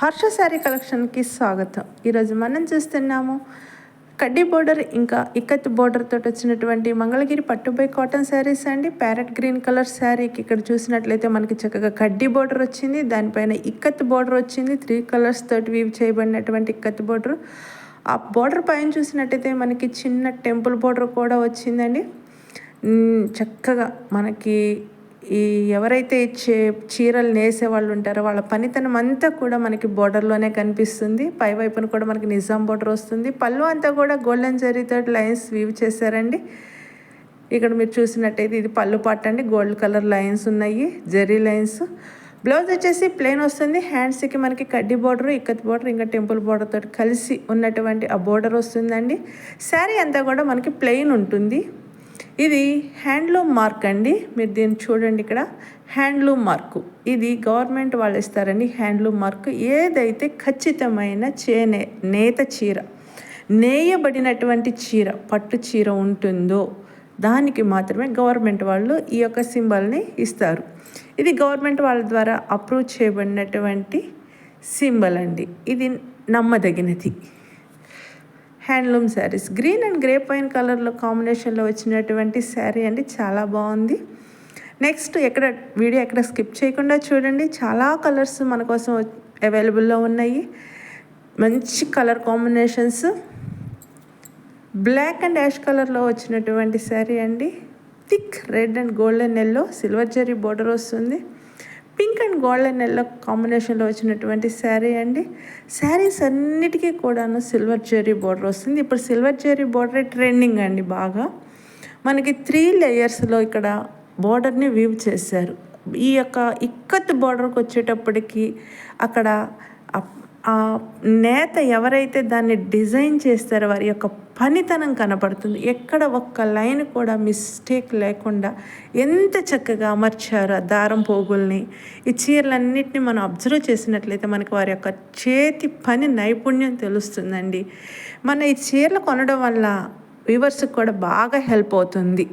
హర్ష శారీ కలెక్షన్కి స్వాగతం. ఈరోజు మనం చూస్తున్నాము కడ్డీ బోర్డర్ ఇంకా ఇక్కత్ బోర్డర్ తోటి వచ్చినటువంటి మంగళగిరి పట్టుబై కాటన్ శారీస్ అండి. ప్యారెట్ గ్రీన్ కలర్ శారీకి ఇక్కడ చూసినట్లయితే మనకి చక్కగా కడ్డీ బోర్డర్ వచ్చింది. దానిపైన ఇక్కత్ బోర్డర్ వచ్చింది. త్రీ కలర్స్ తోటి వీవ్ చేయబడినటువంటి ఇక్కత్ బోర్డర్. ఆ బోర్డర్ పైన చూసినట్టయితే మనకి చిన్న టెంపుల్ బోర్డర్ కూడా వచ్చిందండి. చక్కగా మనకి ఈ ఎవరైతే చే చీరలు నేసే వాళ్ళు ఉంటారో వాళ్ళ పనితనం అంతా కూడా మనకి బోర్డర్లోనే కనిపిస్తుంది. పై వైపున కూడా మనకి నిజాం బోర్డర్ వస్తుంది. పళ్ళు అంతా కూడా గోల్డెన్ జరీతో లైన్స్ వీవ్ చేశారండి. ఇక్కడ మీరు చూసినట్టయితే ఇది పళ్ళు పాట అండి. గోల్డ్ కలర్ లైన్స్ ఉన్నాయి. జరీ లైన్స్ బ్లౌజ్ వచ్చేసి ప్లెయిన్ వస్తుంది. హ్యాండ్స్కి మనకి కడ్డీ బార్డర్ ఇక్కత్ బోర్డర్ ఇంకా టెంపుల్ బార్డర్ తోటి కలిసి ఉన్నటువంటి ఆ బోర్డర్ వస్తుందండి. శారీ అంతా కూడా మనకి ప్లెయిన్ ఉంటుంది. ఇది హ్యాండ్లూమ్ మార్క్ అండి. మీరు దీన్ని చూడండి ఇక్కడ. Handloom mark. ఇది గవర్నమెంట్ వాళ్ళు ఇస్తారండి హ్యాండ్లూమ్ మార్క్. ఏదైతే ఖచ్చితమైన చేనే నేత చీర నేయబడినటువంటి చీర పట్టు చీర ఉంటుందో దానికి మాత్రమే గవర్నమెంట్ వాళ్ళు ఈ యొక్క సింబల్ని ఇస్తారు. ఇది గవర్నమెంట్ వాళ్ళ ద్వారా అప్రూవ్ చేయబడినటువంటి సింబల్ అండి. ఇది నమ్మదగినది. Handloom saris. Green and grey pine కలర్లో కాంబినేషన్లో వచ్చినటువంటి శారీ అండి. చాలా బాగుంది. నెక్స్ట్ ఎక్కడ వీడియో ఎక్కడ స్కిప్ చేయకుండా చూడండి. చాలా కలర్స్ మన కోసం అవైలబుల్లో ఉన్నాయి. మంచి colour combinations. Black and ash కలర్లో వచ్చినటువంటి శారీ అండి. Thick red and golden yellow. Silver zari border వస్తుంది. పింక్ అండ్ గోల్డెన్ ఎల్లో కాంబినేషన్లో వచ్చినటువంటి శారీ అండి. శారీస్ అన్నిటికీ కూడాను సిల్వర్ జెరీ బోర్డర్ వస్తుంది. ఇప్పుడు సిల్వర్ జెరీ బోర్డర్ ట్రెండింగ్ అండి బాగా. మనకి త్రీ లేయర్స్లో ఇక్కడ బోర్డర్ని వీవ్ చేశారు. ఈ యొక్క ఇక్కత్ బోర్డర్కి వచ్చేటప్పటికి అక్కడ ఆ నేత ఎవరైతే దాన్ని డిజైన్ చేస్తారో వారి యొక్క పనితనం కనపడుతుంది. ఎక్కడ ఒక్క లైన్ కూడా మిస్టేక్ లేకుండా ఎంత చక్కగా అమర్చారు దారం పోగుల్ని. ఈ చీరలన్నింటినీ మనం అబ్జర్వ్ చేసినట్లయితే మనకి వారి యొక్క చేతి పని నైపుణ్యం తెలుస్తుందండి. మన ఈ చీరలు కొనడం వల్ల వ్యూవర్స్కి కూడా బాగా హెల్ప్ అవుతుంది.